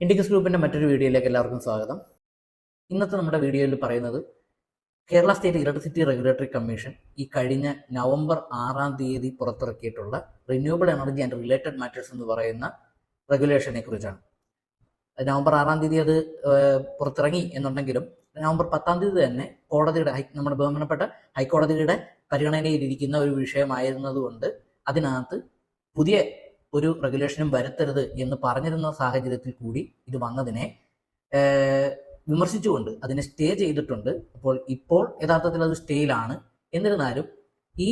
Indicus ഗ്രൂപ്പിന്റെ മറ്റൊരു വീഡിയോയിലേക്ക് എല്ലാവർക്കും സ്വാഗതം. ഇന്നത്തെ നമ്മുടെ വീഡിയോയിൽ പറയുന്നത് Kerala state electricity regulatory commission ഈ കഴിഞ്ഞ നവംബർ ആറാം തീയതി പുറത്തിറക്കിയിട്ടുള്ള renewable energy and related matters എന്ന് പറയുന്ന റെഗുലേഷനെ കുറിച്ചാണ്. നവംബർ ആറാം തീയതി അത് പുറത്തിറങ്ങി എന്നുണ്ടെങ്കിലും നവംബർ പത്താം തീയതി തന്നെ കോടതിയുടെ ഹൈ നമ്മുടെ ബഹുമാനപ്പെട്ട ഹൈക്കോടതിയുടെ പരിഗണനയിലിരിക്കുന്ന ഒരു വിഷയമായിരുന്നതുകൊണ്ട് അതിനകത്ത് പുതിയ ഒരു റെഗുലേഷനും വരുത്തരുത് എന്ന് പറഞ്ഞിരുന്ന സാഹചര്യത്തിൽ കൂടി ഇത് വന്നതിനെ വിമർശിച്ചുകൊണ്ട് അതിനെ സ്റ്റേ ചെയ്തിട്ടുണ്ട്. അപ്പോൾ ഇപ്പോൾ യഥാർത്ഥത്തിൽ അത് സ്റ്റേയിലാണ്. എന്നിരുന്നാലും ഈ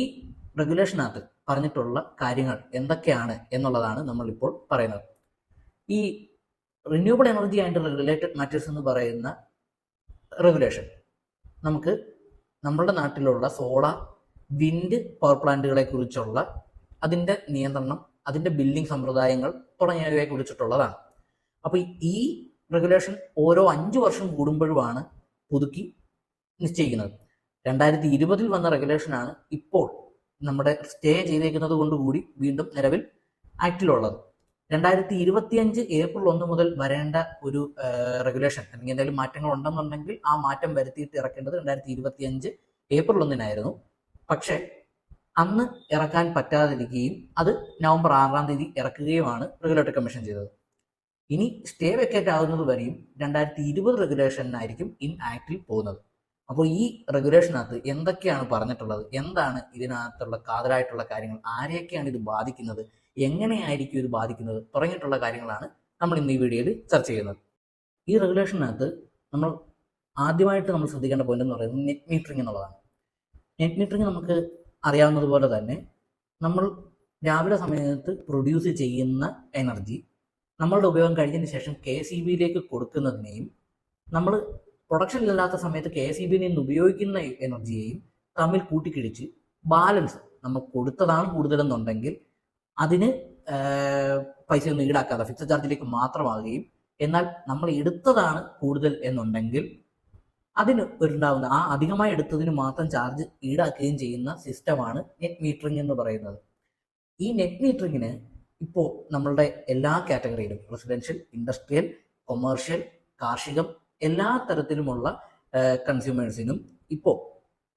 റെഗുലേഷനകത്ത് പറഞ്ഞിട്ടുള്ള കാര്യങ്ങൾ എന്തൊക്കെയാണ് എന്നുള്ളതാണ് നമ്മളിപ്പോൾ പറയുന്നത്. ഈ renewable energy and related matters എന്ന് പറയുന്ന റെഗുലേഷൻ നമുക്ക് നമ്മളുടെ നാട്ടിലുള്ള സോളാർ വിൻഡ് പവർ പ്ലാന്റുകളെ കുറിച്ചുള്ള അതിന്റെ നിയന്ത്രണം അതിന്റെ ബില്ലിംഗ് സമ്പ്രദായങ്ങൾ തുടങ്ങിയവയെ കുറിച്ചിട്ടുള്ളതാണ്. അപ്പോൾ ഈ റെഗുലേഷൻ ഓരോ അഞ്ച് വർഷം കൂടുമ്പോഴുമാണ് പുതുക്കി നിശ്ചയിക്കുന്നത്. രണ്ടായിരത്തി ഇരുപതിൽ വന്ന റെഗുലേഷനാണ് ഇപ്പോൾ നമ്മുടെ സ്റ്റേ ചെയ്തേക്കുന്നത് കൊണ്ടുകൂടി വീണ്ടും നിലവിൽ ആക്ടിലുള്ളത് രണ്ടായിരത്തി ഇരുപത്തിയഞ്ച് ഏപ്രിൽ ഒന്ന് മുതൽ വരേണ്ട ഒരു റെഗുലേഷൻ അല്ലെങ്കിൽ എന്തെങ്കിലും മാറ്റങ്ങൾ ഉണ്ടെന്നുണ്ടെങ്കിൽ ആ മാറ്റം വരുത്തിയിട്ട് ഇറക്കേണ്ടത് രണ്ടായിരത്തി ഇരുപത്തിയഞ്ച് ഏപ്രിൽ ഒന്നിനായിരുന്നു. പക്ഷേ അന്ന് ഇറക്കാൻ പറ്റാതിരിക്കുകയും അത് നവംബർ ആറാം തീയതി ഇറക്കുകയുമാണ് റെഗുലേറ്ററി കമ്മീഷൻ ചെയ്തത്. ഇനി സ്റ്റേ വെക്കേറ്റ് ആകുന്നത് വരെയും രണ്ടായിരത്തി ഇരുപത് റെഗുലേഷനായിരിക്കും ഇൻ ആക്ടിൽ പോകുന്നത്. അപ്പോൾ ഈ റെഗുലേഷനകത്ത് എന്തൊക്കെയാണ് പറഞ്ഞിട്ടുള്ളത്? എന്താണ് ഇതിനകത്തുള്ള കാതലായിട്ടുള്ള കാര്യങ്ങൾ? ആരെയൊക്കെയാണ് ഇത് ബാധിക്കുന്നത്? എങ്ങനെയായിരിക്കും ഇത് ബാധിക്കുന്നത്? തുടങ്ങിയിട്ടുള്ള കാര്യങ്ങളാണ് നമ്മൾ ഇന്ന് ഈ വീഡിയോയിൽ ചർച്ച ചെയ്യുന്നത്. ഈ റെഗുലേഷനകത്ത് നമ്മൾ ആദ്യമായിട്ട് നമ്മൾ ശ്രദ്ധിക്കേണ്ട പോയിന്റ് എന്ന് പറയുന്നത് നെറ്റ് മീറ്ററിംഗ് എന്നുള്ളതാണ്. നെറ്റ് മീറ്ററിംഗ് നമുക്ക് അറിയാവുന്നതുപോലെ തന്നെ നമ്മൾ രാവിലെ സമയത്ത് പ്രൊഡ്യൂസ് ചെയ്യുന്ന എനർജി നമ്മളുടെ ഉപയോഗം കഴിഞ്ഞതിന് ശേഷം കെ സി ബിയിലേക്ക് കൊടുക്കുന്നതിനെയും നമ്മൾ പ്രൊഡക്ഷനിലില്ലാത്ത സമയത്ത് കെ സി ബിയിൽ നിന്ന് ഉപയോഗിക്കുന്ന എനർജിയെയും തമ്മിൽ കൂട്ടിക്കിഴിച്ച് ബാലൻസ് നമ്മൾ കൊടുത്തതാണ് കൂടുതലെന്നുണ്ടെങ്കിൽ അതിന് പൈസ പൈസയൊന്നും ഈടാക്കാതെ ഫിക്സഡ് ചാർജിലേക്ക് മാത്രമാകുകയും എന്നാൽ നമ്മൾ എടുത്തതാണ് കൂടുതൽ എന്നുണ്ടെങ്കിൽ അതിന് ഉണ്ടാവുന്ന ആ അധികമായി എടുത്തതിന് മാത്രം ചാർജ് ഈടാക്കുകയും ചെയ്യുന്ന സിസ്റ്റമാണ് നെറ്റ് മീറ്ററിംഗ് എന്ന് പറയുന്നത്. ഈ നെറ്റ് മീറ്ററിങ്ങിന് ഇപ്പോൾ നമ്മളുടെ എല്ലാ കാറ്റഗറിയിലും റെസിഡൻഷ്യൽ ഇൻഡസ്ട്രിയൽ കൊമേഴ്ഷ്യൽ കാർഷികം എല്ലാ തരത്തിലുമുള്ള കൺസ്യൂമേഴ്സിനും ഇപ്പോൾ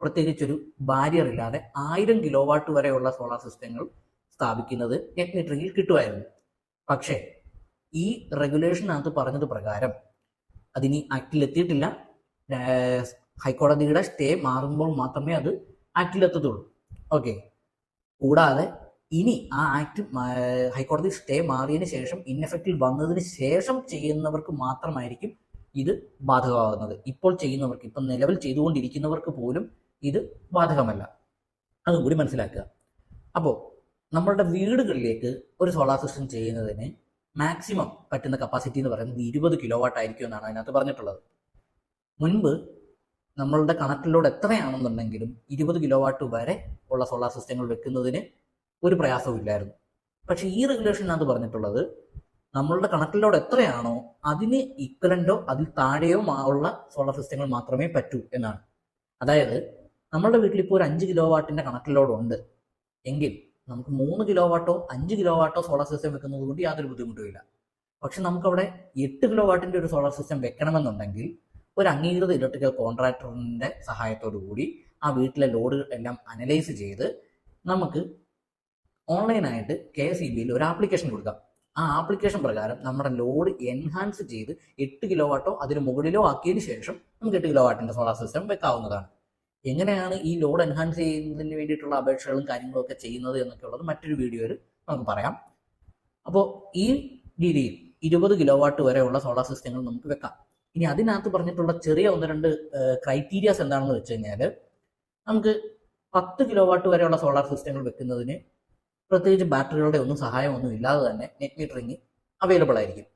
പ്രത്യേകിച്ചൊരു ബാരിയർ ഇല്ലാതെ ആയിരം കിലോ വാട്ട് വരെയുള്ള സോളാർ സിസ്റ്റങ്ങൾ സ്ഥാപിക്കുന്നത് നെറ്റ് മീറ്ററിംഗിൽ കിട്ടുമായിരുന്നു. പക്ഷേ ഈ റെഗുലേഷനകത്ത് പറഞ്ഞത് പ്രകാരം അതിനി ആക്ടിലെത്തിയിട്ടില്ല ഏഹ് ഹൈക്കോടതിയുടെ സ്റ്റേ മാറുമ്പോൾ മാത്രമേ അത് ആക്റ്റിലെത്തത്തുള്ളൂ ഓക്കെ. കൂടാതെ ഇനി ആ ആക്ട് ഹൈക്കോടതി സ്റ്റേ മാറിയതിന് ശേഷം ഇൻഎഫക്റ്റിൽ വന്നതിന് ശേഷം ചെയ്യുന്നവർക്ക് മാത്രമായിരിക്കും ഇത് ബാധകമാകുന്നത്. ഇപ്പോൾ ചെയ്യുന്നവർക്ക് ഇപ്പം നിലവിൽ ചെയ്തുകൊണ്ടിരിക്കുന്നവർക്ക് പോലും ഇത് ബാധകമല്ല. അതും കൂടി മനസ്സിലാക്കുക. അപ്പോൾ നമ്മളുടെ വീടുകളിലേക്ക് ഒരു സോളാർ സിസ്റ്റം ചെയ്യുന്നതിന് മാക്സിമം പറ്റുന്ന കപ്പാസിറ്റി എന്ന് പറയുന്നത് ഇരുപത് കിലോ വാട്ട് ആയിരിക്കും എന്നാണ് അതിനകത്ത് പറഞ്ഞിട്ടുള്ളത്. മുൻപ് നമ്മളുടെ കണക്കിലൂടെ എത്രയാണെന്നുണ്ടെങ്കിലും ഇരുപത് കിലോ വാട്ട് വരെ ഉള്ള സോളാർ സിസ്റ്റങ്ങൾ വെക്കുന്നതിന് ഒരു പ്രയാസമില്ലായിരുന്നു പക്ഷെ ഈ റെഗുലേഷനകത്ത് പറഞ്ഞിട്ടുള്ളത് നമ്മളുടെ കണക്കിലൂടെ എത്രയാണോ അതിന് ഇക്വലന്റോ അതിൽ താഴെയോ ഉള്ള സോളാർ സിസ്റ്റങ്ങൾ മാത്രമേ പറ്റൂ എന്നാണ്. അതായത് നമ്മളുടെ വീട്ടിൽ ഇപ്പോൾ ഒരു അഞ്ച് കിലോ വാട്ടിന്റെ കണക്കിലോടുണ്ട് എങ്കിൽ നമുക്ക് മൂന്ന് കിലോ വാട്ടോ അഞ്ച് കിലോ വാട്ടോ സോളാർ സിസ്റ്റം വെക്കുന്നത് കൊണ്ട് യാതൊരു ബുദ്ധിമുട്ടുമില്ല. പക്ഷെ നമുക്കവിടെ എട്ട് കിലോ വാട്ടിന്റെ ഒരു സോളാർ സിസ്റ്റം വെക്കണമെന്നുണ്ടെങ്കിൽ ഒരു അംഗീകൃത ഇലക്ട്രിക്കൽ കോൺട്രാക്ടറിന്റെ സഹായത്തോടു കൂടി ആ വീട്ടിലെ ലോഡുകൾ എല്ലാം അനലൈസ് ചെയ്ത് നമുക്ക് ഓൺലൈനായിട്ട് കെ എസ് ഇ ബിയിൽ ഒരു ആപ്ലിക്കേഷൻ കൊടുക്കാം. ആ ആപ്ലിക്കേഷൻ പ്രകാരം നമ്മുടെ ലോഡ് എൻഹാൻസ് ചെയ്ത് എട്ട് കിലോ വാട്ടോ അതിന് മുകളിലോ ആക്കിയതിന് ശേഷം നമുക്ക് എട്ട് കിലോ വാട്ടിന്റെ സോളാർ സിസ്റ്റം വെക്കാവുന്നതാണ്. എങ്ങനെയാണ് ഈ ലോഡ് എൻഹാൻസ് ചെയ്യുന്നതിന് വേണ്ടിയിട്ടുള്ള അപേക്ഷകളും കാര്യങ്ങളും ഒക്കെ ചെയ്യുന്നത് എന്നൊക്കെ ഉള്ളത് മറ്റൊരു വീഡിയോയിൽ നമുക്ക് പറയാം. അപ്പോൾ ഈ രീതിയിൽ ഇരുപത് കിലോ വാട്ട് വരെയുള്ള സോളാർ സിസ്റ്റങ്ങൾ നമുക്ക് വെക്കാം. ഇനി അതിനകത്ത് പറഞ്ഞിട്ടുള്ള ചെറിയ ഒന്ന് രണ്ട് ക്രൈറ്റീരിയാസ് എന്താണെന്ന് വെച്ച് കഴിഞ്ഞാൽ നമുക്ക് പത്ത് കിലോ വാട്ട് വരെയുള്ള സോളാർ സിസ്റ്റങ്ങൾ വെക്കുന്നതിന് പ്രത്യേകിച്ച് ബാറ്ററികളുടെ ഒന്നും സഹായമൊന്നും ഇല്ലാതെ തന്നെ നെറ്റ് മീറ്ററിങ് അവൈലബിൾ ആയിരിക്കും.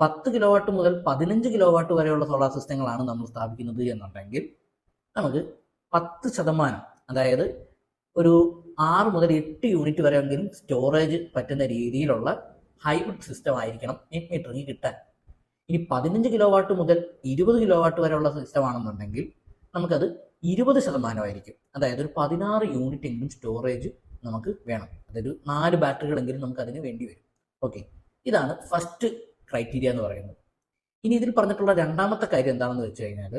പത്ത് കിലോ വാട്ട് മുതൽ പതിനഞ്ച് കിലോ വാട്ട് വരെയുള്ള സോളാർ സിസ്റ്റങ്ങളാണ് നമ്മൾ സ്ഥാപിക്കുന്നത് എന്നുണ്ടെങ്കിൽ നമുക്ക് പത്ത് ശതമാനം അതായത് ഒരു ആറ് മുതൽ എട്ട് യൂണിറ്റ് വരെയെങ്കിലും സ്റ്റോറേജ് പറ്റുന്ന രീതിയിലുള്ള ഹൈബ്രിഡ് സിസ്റ്റം ആയിരിക്കണം നെറ്റ് മീറ്ററിങ് കിട്ടാൻ. ഇനി പതിനഞ്ച് കിലോ വാട്ട് മുതൽ ഇരുപത് കിലോ വാട്ട് വരെയുള്ള സിസ്റ്റം ആണെന്നുണ്ടെങ്കിൽ നമുക്കത് ഇരുപത് ശതമാനമായിരിക്കും അതായത് ഒരു പതിനാറ് യൂണിറ്റ് എങ്കിലും സ്റ്റോറേജ് നമുക്ക് വേണം. അതൊരു നാല് ബാറ്ററികളെങ്കിലും നമുക്ക് അതിന് വേണ്ടി വരും. ഓക്കെ ഇതാണ് ഫസ്റ്റ് ക്രൈറ്റീരിയ എന്ന് പറയുന്നത്. ഇനി ഇതിൽ പറഞ്ഞിട്ടുള്ള രണ്ടാമത്തെ കാര്യം എന്താണെന്ന് വെച്ച് കഴിഞ്ഞാൽ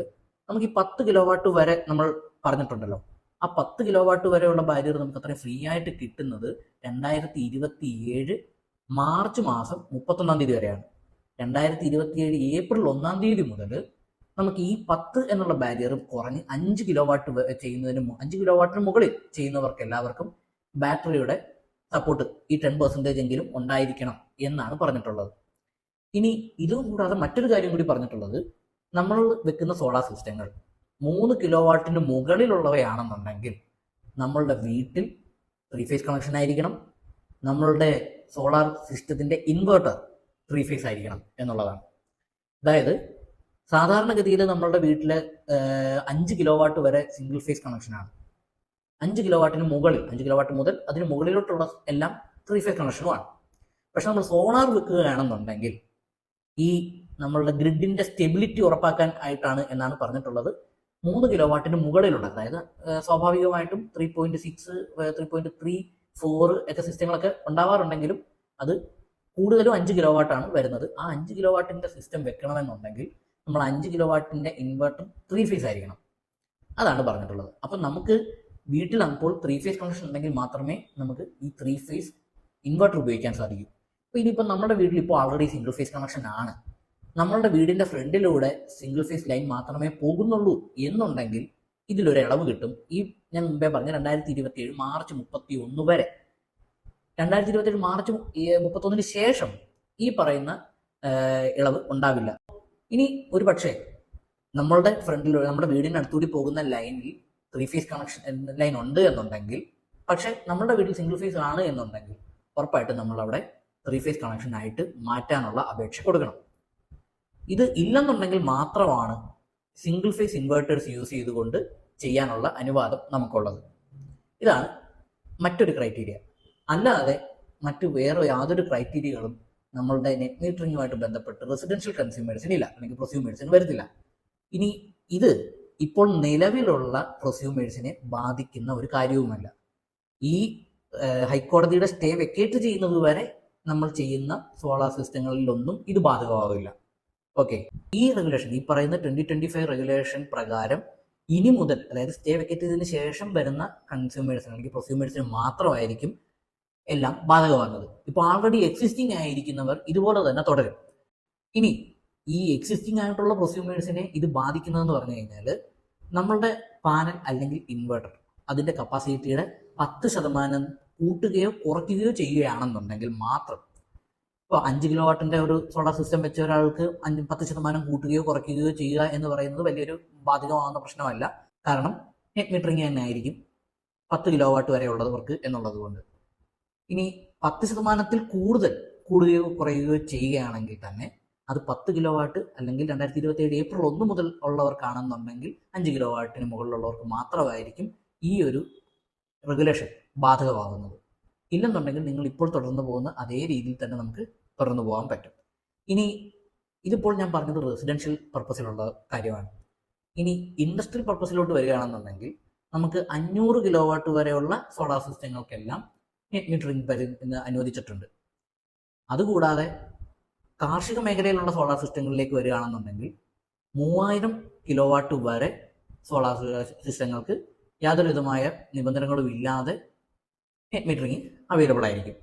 നമുക്ക് ഈ പത്ത് കിലോ വാട്ട് വരെ നമ്മൾ പറഞ്ഞിട്ടുണ്ടല്ലോ. ആ പത്ത് കിലോ വാട്ട് വരെയുള്ള ബാരിയർ നമുക്ക് അത്രയും ഫ്രീ ആയിട്ട് കിട്ടുന്നത് രണ്ടായിരത്തി ഇരുപത്തി ഏഴ് മാർച്ച് മാസം മുപ്പത്തൊന്നാം തീയതി വരെയാണ്. രണ്ടായിരത്തി ഇരുപത്തിയേഴ് ഏപ്രിൽ ഒന്നാം തീയതി മുതൽ നമുക്ക് ഈ പത്ത് എന്നുള്ള ബാരിയർ കുറഞ്ഞ് അഞ്ച് കിലോ വാട്ട് ചെയ്യുന്നതിന് അഞ്ച് കിലോ വാട്ടിന് മുകളിൽ ചെയ്യുന്നവർക്ക് എല്ലാവർക്കും ബാറ്ററിയുടെ സപ്പോർട്ട് ഈ ടെൻ പെർസെന്റേജ് എങ്കിലും ഉണ്ടായിരിക്കണം എന്നാണ് പറഞ്ഞിട്ടുള്ളത്. ഇനി ഇതും കൂടാതെ മറ്റൊരു കാര്യം കൂടി പറഞ്ഞിട്ടുള്ളത്. നമ്മൾ വെക്കുന്ന സോളാർ സിസ്റ്റങ്ങൾ മൂന്ന് കിലോ വാട്ടിന് മുകളിലുള്ളവയാണെന്നുണ്ടെങ്കിൽ നമ്മളുടെ വീട്ടിൽ ത്രീ ഫേസ് കണക്ഷൻ ആയിരിക്കണം. നമ്മളുടെ സോളാർ സിസ്റ്റത്തിന്റെ ഇൻവേർട്ടർ ത്രീ ഫേസ് ആയിരിക്കണം എന്നുള്ളതാണ്. അതായത് സാധാരണഗതിയിൽ നമ്മളുടെ വീട്ടിൽ അഞ്ച് കിലോ വാട്ട് വരെ സിംഗിൾ ഫേസ് കണക്ഷനാണ് അഞ്ച് കിലോ വാട്ടിന് മുകളിൽ അഞ്ച് കിലോ വാട്ട് മുതൽ അതിന് മുകളിലോട്ടുള്ള എല്ലാം ത്രീ ഫേസ് കണക്ഷനുമാണ് പക്ഷെ നമ്മൾ സോളാർ വെക്കുകയാണെന്നുണ്ടെങ്കിൽ ഈ നമ്മളുടെ ഗ്രിഡിന്റെ സ്റ്റെബിലിറ്റി ഉറപ്പാക്കാൻ ആയിട്ടാണ് എന്നാണ് പറഞ്ഞിട്ടുള്ളത്. മൂന്ന് കിലോ വാട്ടിന് മുകളിലുള്ള അതായത് സ്വാഭാവികമായിട്ടും three point six three point three four ഒക്കെ സിസ്റ്റങ്ങളൊക്കെ ഉണ്ടാവാറുണ്ടെങ്കിലും അത് കൂടുതലും അഞ്ച് കിലോ വാട്ടാണ് വരുന്നത്. ആ അഞ്ച് കിലോ വാട്ടിന്റെ സിസ്റ്റം വെക്കണമെന്നുണ്ടെങ്കിൽ നമ്മൾ അഞ്ച് കിലോ വാട്ടിന്റെ ഇൻവെർട്ടർ ത്രീ ഫേസ് ആയിരിക്കണം. അതാണ് പറഞ്ഞിട്ടുള്ളത്. അപ്പം നമുക്ക് വീട്ടിൽ അപ്പോൾ ത്രീ ഫേസ് കണക്ഷൻ ഉണ്ടെങ്കിൽ മാത്രമേ നമുക്ക് ഈ ത്രീ ഫേസ് ഇൻവെർട്ടർ ഉപയോഗിക്കാൻ സാധിക്കൂ. അപ്പോൾ ഇനിയിപ്പോൾ നമ്മുടെ വീട്ടിൽ ഇപ്പോൾ ആൾറെഡി സിംഗിൾ ഫേസ് കണക്ഷൻ ആണ്. നമ്മളുടെ വീടിന്റെ ഫ്രണ്ടിലൂടെ സിംഗിൾ ഫേസ് ലൈൻ മാത്രമേ പോകുന്നുള്ളൂ എന്നുണ്ടെങ്കിൽ ഇതിലൊരു ഇളവ് കിട്ടും. ഈ ഞാൻ മുമ്പേ പറഞ്ഞ രണ്ടായിരത്തി ഇരുപത്തി ഏഴ് മാർച്ച് മുപ്പത്തി ഒന്ന് വരെ രണ്ടായിരത്തി ഇരുപത്തി ഏഴ് മാർച്ച് മുപ്പത്തൊന്നിന് ശേഷം ഈ പറയുന്ന ഇളവ് ഉണ്ടാവില്ല. ഇനി ഒരു പക്ഷേ നമ്മളുടെ ഫ്രണ്ടിൽ നമ്മുടെ വീടിന് അടുത്തുകൂടി പോകുന്ന ലൈനിൽ ത്രീ ഫേസ് കണക്ഷൻ ലൈൻ ഉണ്ട് എന്നുണ്ടെങ്കിൽ പക്ഷേ നമ്മുടെ വീട്ടിൽ സിംഗിൾ ഫേസ് ആണ് എന്നുണ്ടെങ്കിൽ ഉറപ്പായിട്ടും നമ്മൾ അവിടെ ത്രീ ഫേസ് കണക്ഷൻ ആയിട്ട് മാറ്റാനുള്ള അപേക്ഷ കൊടുക്കണം. ഇത് ഇല്ലെന്നുണ്ടെങ്കിൽ മാത്രമാണ് സിംഗിൾ ഫേസ് ഇൻവേർട്ടേഴ്സ് യൂസ് ചെയ്തുകൊണ്ട് ചെയ്യാനുള്ള അനുവാദം നമുക്കുള്ളത്. ഇതാണ് മറ്റൊരു ക്രൈറ്റീരിയ അല്ലാതെ മറ്റു വേറെ യാതൊരു ക്രൈറ്റീരിയകളും നമ്മളുടെ നെറ്റ് മീറ്ററിങ്ങുമായിട്ട് ബന്ധപ്പെട്ട് റെസിഡൻഷ്യൽ കൺസ്യൂമേഴ്സിന് ഇല്ല. അല്ലെങ്കിൽ പ്രൊസ്യൂമേഴ്സിന് വരുന്നില്ല. ഇനി ഇത് ഇപ്പോൾ നിലവിലുള്ള പ്രൊസ്യൂമേഴ്സിനെ ബാധിക്കുന്ന ഒരു കാര്യവുമല്ല. ഈ ഹൈക്കോടതിയുടെ സ്റ്റേ വെക്കേറ്റ് ചെയ്യുന്നത് വരെ നമ്മൾ ചെയ്യുന്ന സോളാർ സിസ്റ്റങ്ങളിലൊന്നും ഇത് ബാധകമാവില്ല. ഓക്കെ. ഈ റെഗുലേഷൻ ഈ പറയുന്ന ട്വന്റി ട്വന്റി ഫൈവ് റെഗുലേഷൻ പ്രകാരം ഇനി മുതൽ അതായത് സ്റ്റേ വെക്കേറ്റ് ചെയ്തതിന് ശേഷം വരുന്ന കൺസ്യൂമേഴ്സിന് അല്ലെങ്കിൽ പ്രൊസ്യൂമേഴ്സിന് മാത്രമായിരിക്കും എല്ലാം ബാധകമാകുന്നത് ഇപ്പോൾ ആൾറെഡി എക്സിസ്റ്റിംഗ് ആയിരിക്കുന്നവർ ഇതുപോലെ തന്നെ തുടരും. ഇനി ഈ എക്സിസ്റ്റിംഗ് ആയിട്ടുള്ള പ്രൊസ്യൂമേഴ്സിനെ ഇത് ബാധിക്കുന്നതെന്ന് പറഞ്ഞു കഴിഞ്ഞാൽ നമ്മളുടെ പാനൽ അല്ലെങ്കിൽ ഇൻവെർട്ടർ അതിന്റെ കപ്പാസിറ്റിയുടെ പത്ത് ശതമാനം കൂട്ടുകയോ കുറയ്ക്കുകയോ ചെയ്യുകയാണെന്നുണ്ടെങ്കിൽ മാത്രം ഇപ്പോൾ അഞ്ച് കിലോ വാട്ടിന്റെ ഒരു സോളാർ സിസ്റ്റം വെച്ച ഒരാൾക്ക് അഞ്ച് പത്ത് ശതമാനം കൂട്ടുകയോ കുറയ്ക്കുകയോ ചെയ്യുക എന്ന് പറയുന്നത് വലിയൊരു ബാധകമാകുന്ന പ്രശ്നമല്ല. കാരണം നെറ്റ് മീറ്ററിങ് തന്നെ ആയിരിക്കും പത്ത് കിലോ വാട്ട് വരെ ഉള്ളവർക്ക് എന്നുള്ളത് കൊണ്ട്. ഇനി പത്ത് ശതമാനത്തിൽ കൂടുതൽ കൂടുകയോ കുറയുകയോ ചെയ്യുകയാണെങ്കിൽ തന്നെ അത് പത്ത് കിലോ വാട്ട് അല്ലെങ്കിൽ രണ്ടായിരത്തി ഇരുപത്തി ഏഴ് ഏപ്രിൽ ഒന്ന് മുതൽ ഉള്ളവർക്കാണെന്നുണ്ടെങ്കിൽ അഞ്ച് കിലോ വാട്ടിന് മുകളിലുള്ളവർക്ക് മാത്രമായിരിക്കും ഈ ഒരു റെഗുലേഷൻ ബാധകമാകുന്നത്. ഇല്ലെന്നുണ്ടെങ്കിൽ നിങ്ങൾ ഇപ്പോൾ തുടർന്ന് പോകുന്ന അതേ രീതിയിൽ തന്നെ നമുക്ക് തുടർന്ന് പോകാൻ പറ്റും. ഇനി ഇതിപ്പോൾ ഞാൻ പറഞ്ഞത് റെസിഡൻഷ്യൽ പർപ്പസിലുള്ള കാര്യമാണ്. ഇനി ഇൻഡസ്ട്രിയൽ പർപ്പസിലോട്ട് വരികയാണെന്നുണ്ടെങ്കിൽ നമുക്ക് അഞ്ഞൂറ് കിലോ വാട്ട് വരെയുള്ള സോളാർ സിസ്റ്റങ്ങൾക്കെല്ലാം മീറ്ററിംഗ് പരി എന്ന് അനുവദിച്ചിട്ടുണ്ട്. അതുകൂടാതെ കാർഷിക മേഖലയിലുള്ള സോളാർ സിസ്റ്റങ്ങളിലേക്ക് വരികയാണെന്നുണ്ടെങ്കിൽ മൂവായിരം കിലോ വാട്ട് വരെ സോളാർ സിസ്റ്റങ്ങൾക്ക് യാതൊരുവിധമായ നിബന്ധനകളും ഇല്ലാതെ മീറ്ററിങ് അവൈലബിൾ ആയിരിക്കും.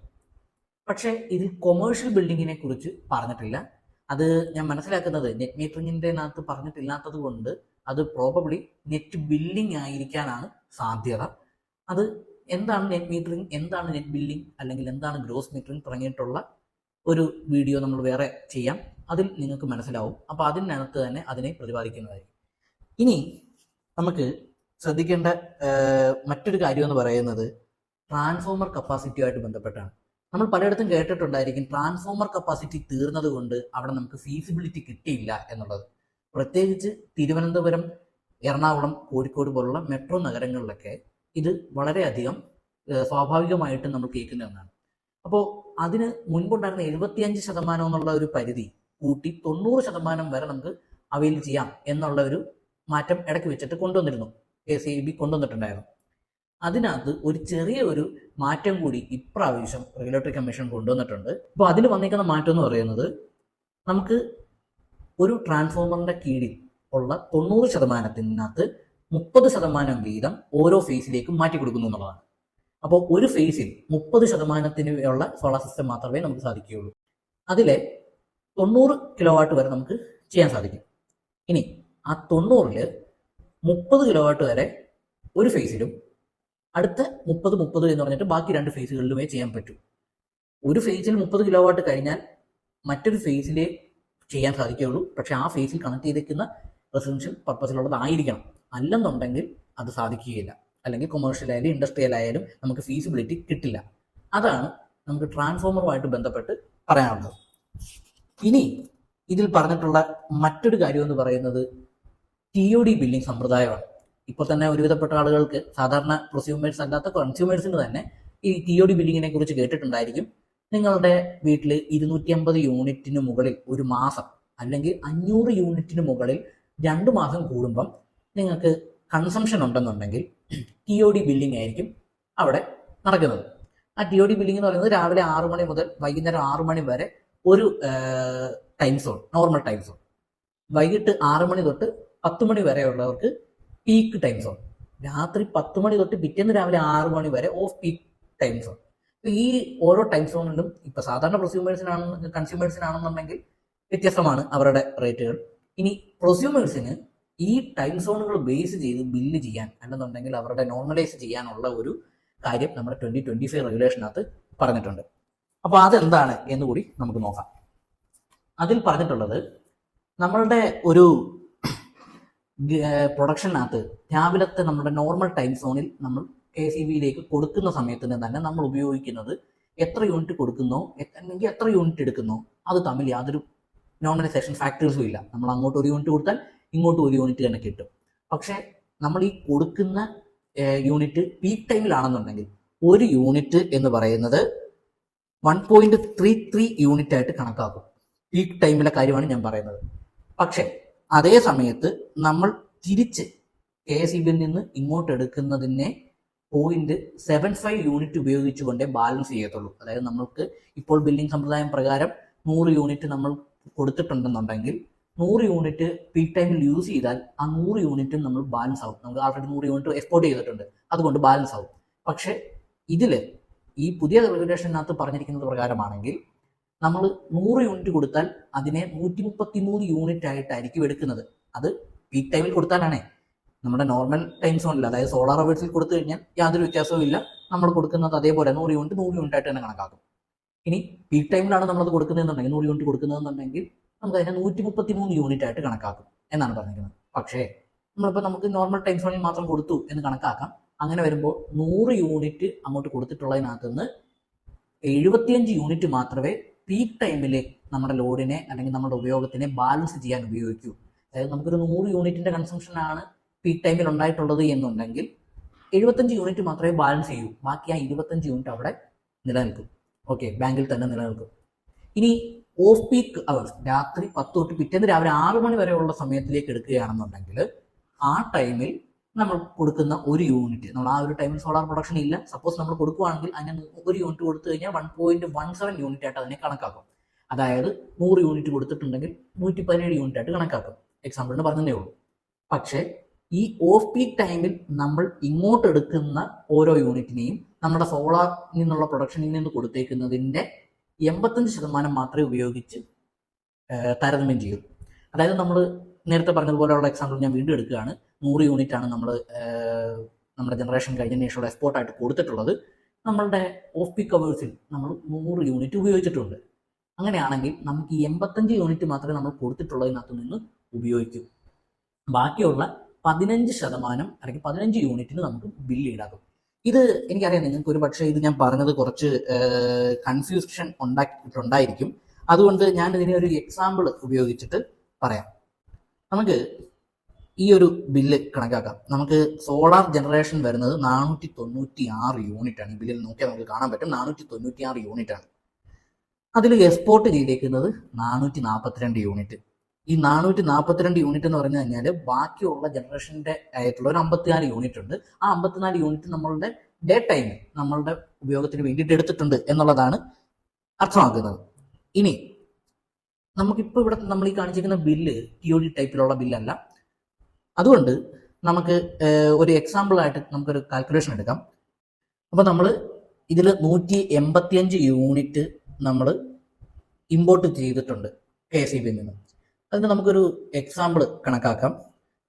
പക്ഷേ ഇതിൽ കൊമേഴ്ഷ്യൽ ബിൽഡിങ്ങിനെ കുറിച്ച് പറഞ്ഞിട്ടില്ല. അത് ഞാൻ മനസ്സിലാക്കുന്നത് നെറ്റ് മീറ്ററിങ്ങിന്റെ അകത്ത് പറഞ്ഞിട്ടില്ലാത്തത് കൊണ്ട് അത് പ്രോബബ്ലി നെറ്റ് ബില്ലിംഗ് ആയിരിക്കാനാണ് സാധ്യത. അത് എന്താണ് നെറ്റ് മീറ്ററിംഗ് എന്താണ് നെറ്റ് ബില്ലിംഗ് അല്ലെങ്കിൽ എന്താണ് ഗ്രോസ് മീറ്ററിംഗ് തുടങ്ങിയിട്ടുള്ള ഒരു വീഡിയോ നമ്മൾ വേറെ ചെയ്യാം. അതിൽ നിങ്ങൾക്ക് മനസ്സിലാവും. അപ്പോൾ അതിനകത്ത് തന്നെ അതിനെ പ്രതിപാദിക്കുന്നതായിരിക്കും. ഇനി നമുക്ക് ശ്രദ്ധിക്കേണ്ട മറ്റൊരു കാര്യം എന്ന് പറയുന്നത് ട്രാൻസ്ഫോമർ കപ്പാസിറ്റിയുമായിട്ട് ബന്ധപ്പെട്ടാണ്. നമ്മൾ പലയിടത്തും കേട്ടിട്ടുണ്ടായിരിക്കും ട്രാൻസ്ഫോമർ കപ്പാസിറ്റി തീർന്നത് കൊണ്ട് അവിടെ നമുക്ക് ഫീസിബിലിറ്റി കിട്ടിയില്ല എന്നുള്ളത്. പ്രത്യേകിച്ച് തിരുവനന്തപുരം എറണാകുളം കോഴിക്കോട് പോലുള്ള മെട്രോ നഗരങ്ങളിലൊക്കെ ഇത് വളരെയധികം സ്വാഭാവികമായിട്ടും നമ്മൾ കേൾക്കുന്ന ഒന്നാണ്. അപ്പോൾ അതിന് മുൻപുണ്ടായിരുന്ന എഴുപത്തിയഞ്ച് ശതമാനം എന്നുള്ള ഒരു പരിധി കൂട്ടി തൊണ്ണൂറ് ശതമാനം വരെ നമുക്ക് അവയിൽ ചെയ്യാം എന്നുള്ള ഒരു മാറ്റം ഇടയ്ക്ക് വെച്ചിട്ട് കൊണ്ടുവന്നിരുന്നു. കെ സി ബി കൊണ്ടുവന്നിട്ടുണ്ടായിരുന്നു. അതിനകത്ത് ഒരു ചെറിയ ഒരു മാറ്റം കൂടി ഇപ്രാവശ്യം റെഗുലേറ്ററി കമ്മീഷൻ കൊണ്ടുവന്നിട്ടുണ്ട്. അപ്പോൾ അതിൽ വന്നിരിക്കുന്ന മാറ്റം എന്ന് പറയുന്നത് നമുക്ക് ഒരു ട്രാൻസ്ഫോമറിന്റെ കീഴിൽ ഉള്ള തൊണ്ണൂറ് ശതമാനത്തിനകത്ത് മുപ്പത് ശതമാനം വീതം ഓരോ ഫേസിലേക്കും മാറ്റി കൊടുക്കുന്നു എന്നുള്ളതാണ്. അപ്പോൾ ഒരു ഫേസിൽ മുപ്പത് ശതമാനത്തിന് ഉള്ള സോളാർ സിസ്റ്റം മാത്രമേ നമുക്ക് സാധിക്കുകയുള്ളൂ. അതിലെ തൊണ്ണൂറ് കിലോ വാട്ട് വരെ നമുക്ക് ചെയ്യാൻ സാധിക്കും. ഇനി ആ തൊണ്ണൂറിൽ മുപ്പത് കിലോ വാട്ട് വരെ ഒരു ഫേസിലും അടുത്ത മുപ്പത് മുപ്പത് എന്ന് പറഞ്ഞിട്ട് ബാക്കി രണ്ട് ഫേസുകളിലുമേ ചെയ്യാൻ പറ്റൂ. ഒരു ഫേസിൽ മുപ്പത് കിലോ വാട്ട് കഴിഞ്ഞാൽ മറ്റൊരു ഫേസിലേ ചെയ്യാൻ സാധിക്കുകയുള്ളൂ. പക്ഷെ ആ ഫേസിൽ കണക്ട് ചെയ്തിരിക്കുന്ന റെസിഡൻഷ്യൽ പർപ്പസിലുള്ളതായിരിക്കണം. അല്ലെന്നുണ്ടെങ്കിൽ അത് സാധിക്കുകയില്ല. അല്ലെങ്കിൽ കൊമേഴ്ഷ്യൽ ആയാലും ഇൻഡസ്ട്രിയൽ ആയാലും നമുക്ക് ഫീസിബിലിറ്റി കിട്ടില്ല. അതാണ് നമുക്ക് ട്രാൻസ്ഫോമറുമായിട്ട് ബന്ധപ്പെട്ട് പറയാനുള്ളത്. ഇനി ഇതിൽ പറഞ്ഞിട്ടുള്ള മറ്റൊരു കാര്യം എന്ന് പറയുന്നത് ടി ഒ ഡി ബില്ലിംഗ് സമ്പ്രദായമാണ്. ഇപ്പോൾ തന്നെ ഒരുവിധപ്പെട്ട ആളുകൾക്ക് സാധാരണ പ്രൊസ്യൂമേഴ്സ് അല്ലാത്ത കൺസ്യൂമേഴ്സിന് തന്നെ ഈ ടി ഒ ഡി ബില്ലിങ്ങിനെ കുറിച്ച് കേട്ടിട്ടുണ്ടായിരിക്കും. നിങ്ങളുടെ വീട്ടിൽ ഇരുന്നൂറ്റി അമ്പത് യൂണിറ്റിന് മുകളിൽ ഒരു മാസം അല്ലെങ്കിൽ അഞ്ഞൂറ് യൂണിറ്റിന് മുകളിൽ രണ്ട് മാസം കൂടുമ്പം നിങ്ങൾക്ക് കൺസംഷൻ ഉണ്ടെന്നുണ്ടെങ്കിൽ ടി ഒ ഡി ബില്ലിംഗ് ആയിരിക്കും അവിടെ നടക്കുന്നത്. ആ ടി ഒ ഡി ബില്ലിംഗ് എന്ന് പറയുന്നത് രാവിലെ ആറ് മണി മുതൽ വൈകുന്നേരം ആറ് മണി വരെ ഒരു time zone normal time zone വൈകിട്ട് ആറ് മണി തൊട്ട് പത്ത് മണി വരെ ഉള്ളവർക്ക് പീക്ക് ടൈം സോൺ രാത്രി പത്ത് മണി തൊട്ട് പിറ്റേന്ന് രാവിലെ ആറ് മണി വരെ ഓഫ് പീക്ക് ടൈം സോൺ ഈ ഓരോ ടൈം സോണിലും ഇപ്പൊ സാധാരണ പ്രൊസ്യൂമേഴ്സിനാണ് കൺസ്യൂമേഴ്സിനാണെന്നുണ്ടെങ്കിൽ വ്യത്യസ്തമാണ് അവരുടെ റേറ്റുകൾ ഇനി പ്രൊസ്യൂമേഴ്സിന് ഈ ടൈം സോണുകൾ ബേസ് ചെയ്ത് ബില്ല് ചെയ്യാൻ അല്ലെന്നുണ്ടെങ്കിൽ അവരുടെ നോർമലൈസ് ചെയ്യാനുള്ള ഒരു കാര്യം നമ്മുടെ ട്വന്റി ട്വന്റി ഫൈവ് റെഗുലേഷനകത്ത് പറഞ്ഞിട്ടുണ്ട്. അപ്പോൾ അതെന്താണ് എന്ന് കൂടി നമുക്ക് നോക്കാം. അതിൽ പറഞ്ഞിട്ടുള്ളത് നമ്മളുടെ ഒരു പ്രൊഡക്ഷനകത്ത് രാവിലത്തെ നമ്മുടെ നോർമൽ ടൈം സോണിൽ നമ്മൾ കെ സി ബിയിലേക്ക് കൊടുക്കുന്ന സമയത്തിന് തന്നെ നമ്മൾ ഉപയോഗിക്കുന്നത് എത്ര യൂണിറ്റ് കൊടുക്കുന്നോ അല്ലെങ്കിൽ എത്ര യൂണിറ്റ് എടുക്കുന്നോ അത് തമ്മിൽ യാതൊരു നോർമലൈസേഷൻ ഫാക്ടേഴ്സും ഇല്ല. നമ്മൾ അങ്ങോട്ട് ഒരു യൂണിറ്റ് കൊടുത്താൽ ഇങ്ങോട്ട് ഒരു യൂണിറ്റ് തന്നെ കിട്ടും. പക്ഷേ നമ്മൾ ഈ കൊടുക്കുന്ന യൂണിറ്റ് പീക്ക് ടൈമിലാണെന്നുണ്ടെങ്കിൽ ഒരു യൂണിറ്റ് എന്ന് പറയുന്നത് one point three three unit ആയിട്ട് കണക്കാക്കും. പീക്ക് ടൈമിലെ കാര്യമാണ് ഞാൻ പറയുന്നത്. പക്ഷേ അതേ സമയത്ത് നമ്മൾ തിരിച്ച് കെ എസ് ഇ ബിയിൽ നിന്ന് ഇങ്ങോട്ട് എടുക്കുന്നതിനെ പോയിന്റ് സെവൻ ഫൈവ് യൂണിറ്റ് ഉപയോഗിച്ചുകൊണ്ടേ ബാലൻസ് ചെയ്യത്തുള്ളൂ. അതായത് നമ്മൾക്ക് ഇപ്പോൾ ബില്ലിംഗ് സമ്പ്രദായം പ്രകാരം നൂറ് യൂണിറ്റ് നമ്മൾ കൊടുത്തിട്ടുണ്ടെന്നുണ്ടെങ്കിൽ നൂറ് യൂണിറ്റ് പീക്ക് ടൈമിൽ യൂസ് ചെയ്താൽ ആ നൂറ് യൂണിറ്റും നമ്മൾ ബാലൻസ് ആവും. നമുക്ക് ആൾറെഡി നൂറ് യൂണിറ്റ് എക്സ്പോർട്ട് ചെയ്തിട്ടുണ്ട്. അതുകൊണ്ട് ബാലൻസ് ആവും. പക്ഷെ ഇതിൽ ഈ പുതിയ റെഗുലേഷനകത്ത് പറഞ്ഞിരിക്കുന്നത് പ്രകാരമാണെങ്കിൽ നമ്മൾ നൂറ് യൂണിറ്റ് കൊടുത്താൽ അതിനെ നൂറ്റി മുപ്പത്തി മൂന്ന് യൂണിറ്റ് ആയിട്ടായിരിക്കും എടുക്കുന്നത്. അത് പീക്ക് ടൈമിൽ കൊടുത്താലാണേ. നമ്മുടെ നോർമൽ ടൈം സോണിൽ അതായത് സോളാർ അവേഴ്സിൽ കൊടുത്തു കഴിഞ്ഞാൽ യാതൊരു വ്യത്യാസവും ഇല്ല. നമ്മൾ കൊടുക്കുന്നത് അതേപോലെ നൂറ് യൂണിറ്റ് നൂറ് യൂണിറ്റ് ആയിട്ട് തന്നെ കണക്കാക്കും. ഇനി പീക്ക് ടൈമിലാണ് നമ്മളത് കൊടുക്കുന്നതെന്നുണ്ടെങ്കിൽ നൂറ് യൂണിറ്റ് കൊടുക്കുന്നതെന്നുണ്ടെങ്കിൽ നമുക്ക് അതിനെ നൂറ്റി മുപ്പത്തി മൂന്ന് യൂണിറ്റ് ആയിട്ട് കണക്കാക്കും എന്നാണ് പറഞ്ഞിരിക്കുന്നത്. പക്ഷേ നമ്മളിപ്പോൾ നമുക്ക് നോർമൽ ടൈം സോണിൽ മാത്രം കൊടുത്തു എന്ന് കണക്കാക്കാം. അങ്ങനെ വരുമ്പോൾ നൂറ് യൂണിറ്റ് അങ്ങോട്ട് കൊടുത്തിട്ടുള്ളതിനകത്ത് നിന്ന് എഴുപത്തിയഞ്ച് യൂണിറ്റ് മാത്രമേ പീക്ക് ടൈമിൽ നമ്മുടെ ലോഡിനെ അല്ലെങ്കിൽ നമ്മുടെ ഉപയോഗത്തിനെ ബാലൻസ് ചെയ്യാൻ ഉപയോഗിക്കൂ. അതായത് നമുക്കൊരു നൂറ് യൂണിറ്റിന്റെ കൺസംഷനാണ് പീക്ക് ടൈമിൽ ഉണ്ടായിട്ടുള്ളത് എന്നുണ്ടെങ്കിൽ എഴുപത്തഞ്ച് യൂണിറ്റ് മാത്രമേ ബാലൻസ് ചെയ്യൂ. ബാക്കി ആ ഇരുപത്തഞ്ച് യൂണിറ്റ് അവിടെ നിലനിൽക്കും. ഓക്കെ ബാങ്കിൽ തന്നെ നിലനിൽക്കും. ഇനി ഓഫ് പീക്ക് അവേഴ്സ് രാത്രി പത്ത് തൊട്ട് പിറ്റേന്ന് രാവിലെ ആറ് മണി വരെയുള്ള സമയത്തിലേക്ക് എടുക്കുകയാണെന്നുണ്ടെങ്കിൽ ആ ടൈമിൽ നമ്മൾ കൊടുക്കുന്ന ഒരു യൂണിറ്റ് നമ്മൾ ആ ഒരു ടൈമിൽ സോളാർ പ്രൊഡക്ഷൻ ഇല്ല. സപ്പോസ് നമ്മൾ കൊടുക്കുകയാണെങ്കിൽ അതിന് ഒരു യൂണിറ്റ് കൊടുത്തു കഴിഞ്ഞാൽ one point one seven unit ആയിട്ട് അതിനെ കണക്കാക്കും. അതായത് നൂറ് യൂണിറ്റ് കൊടുത്തിട്ടുണ്ടെങ്കിൽ നൂറ്റി പതിനേഴ് യൂണിറ്റ് ആയിട്ട് കണക്കാക്കും. എക്സാമ്പിളിന് പറഞ്ഞതേ ഉള്ളൂ. പക്ഷേ ഈ ഓഫ് പീക്ക് ടൈമിൽ നമ്മൾ ഇങ്ങോട്ട് എടുക്കുന്ന ഓരോ യൂണിറ്റിനെയും നമ്മുടെ സോളാർ നിന്നുള്ള പ്രൊഡക്ഷനിൽ നിന്ന് കൊടുത്തേക്കുന്നതിന്റെ എൺപത്തഞ്ച് ശതമാനം മാത്രമേ ഉപയോഗിച്ച് താരതമ്യം ചെയ്യൂ. അതായത് നമ്മൾ നേരത്തെ പറഞ്ഞതുപോലെയുള്ള എക്സാമ്പിൾ ഞാൻ വീണ്ടും എടുക്കുകയാണ്. നൂറ് യൂണിറ്റ് ആണ് നമ്മൾ നമ്മുടെ ജനറേഷൻ കഴിഞ്ഞ ശേഷമുള്ള എക്സ്പോർട്ട് ആയിട്ട് കൊടുത്തിട്ടുള്ളത്. നമ്മളുടെ ഓഫ് പി കവേഴ്സിൽ നമ്മൾ നൂറ് യൂണിറ്റ് ഉപയോഗിച്ചിട്ടുണ്ട്. അങ്ങനെയാണെങ്കിൽ നമുക്ക് ഈ എൺപത്തഞ്ച് യൂണിറ്റ് മാത്രമേ നമ്മൾ കൊടുത്തിട്ടുള്ളതിനകത്ത് നിന്ന് ഉപയോഗിക്കൂ. ബാക്കിയുള്ള പതിനഞ്ച് ശതമാനം അല്ലെങ്കിൽ പതിനഞ്ച് യൂണിറ്റിന് നമുക്ക് ബില്ല് ഈടാക്കും. ഇത് എനിക്കറിയാം നിങ്ങൾക്ക് ഒരു പക്ഷേ ഇത് ഞാൻ പറഞ്ഞത് കുറച്ച് കൺഫ്യൂഷൻ ഉണ്ടാക്കിയിട്ടുണ്ടായിരിക്കും അതുകൊണ്ട് ഞാൻ ഇതിനെ ഒരു എക്സാമ്പിൾ ഉപയോഗിച്ചിട്ട് പറയാം. നമുക്ക് ഈ ഒരു ബില്ല് കണക്കാക്കാം. നമുക്ക് സോളാർ ജനറേഷൻ വരുന്നത് നാനൂറ്റി തൊണ്ണൂറ്റി ആറ് യൂണിറ്റ് ആണ് ബില്ലിൽ നോക്കിയാൽ നമുക്ക് കാണാൻ പറ്റും. നാനൂറ്റി തൊണ്ണൂറ്റി ആറ് യൂണിറ്റ് ആണ്. അതിൽ എക്സ്പോർട്ട് ചെയ്തേക്കുന്നത് നാനൂറ്റി നാൽപ്പത്തിരണ്ട് യൂണിറ്റ് ഈ നാനൂറ്റി നാൽപ്പത്തിരണ്ട് യൂണിറ്റ് എന്ന് പറഞ്ഞു കഴിഞ്ഞാൽ ബാക്കിയുള്ള ജനറേഷന്റെ ആയിട്ടുള്ള ഒരു അമ്പത്തിനാല് യൂണിറ്റ് ഉണ്ട്. ആ അമ്പത്തിനാല് യൂണിറ്റ് നമ്മളുടെ ഡേ ടൈം നമ്മളുടെ ഉപയോഗത്തിന് വേണ്ടിയിട്ട് എടുത്തിട്ടുണ്ട് എന്നുള്ളതാണ് അർത്ഥമാക്കുന്നത്. ഇനി നമുക്കിപ്പോൾ ഇവിടെ നമ്മൾ ഈ കാണിച്ചിരിക്കുന്ന ബില്ല് ടി ഒ ഡി ടൈപ്പിലുള്ള ബില്ലല്ല അതുകൊണ്ട് നമുക്ക് ഒരു എക്സാമ്പിളായിട്ട് നമുക്കൊരു കാൽക്കുലേഷൻ എടുക്കാം. അപ്പോൾ നമ്മൾ ഇതിൽ നൂറ്റി എൺപത്തിയഞ്ച് യൂണിറ്റ് നമ്മൾ ഇമ്പോർട്ട് ചെയ്തിട്ടുണ്ട് കെ എസ് ഇ ബിയിൽ നിന്ന്. അതിന് നമുക്കൊരു എക്സാമ്പിൾ കണക്കാക്കാം.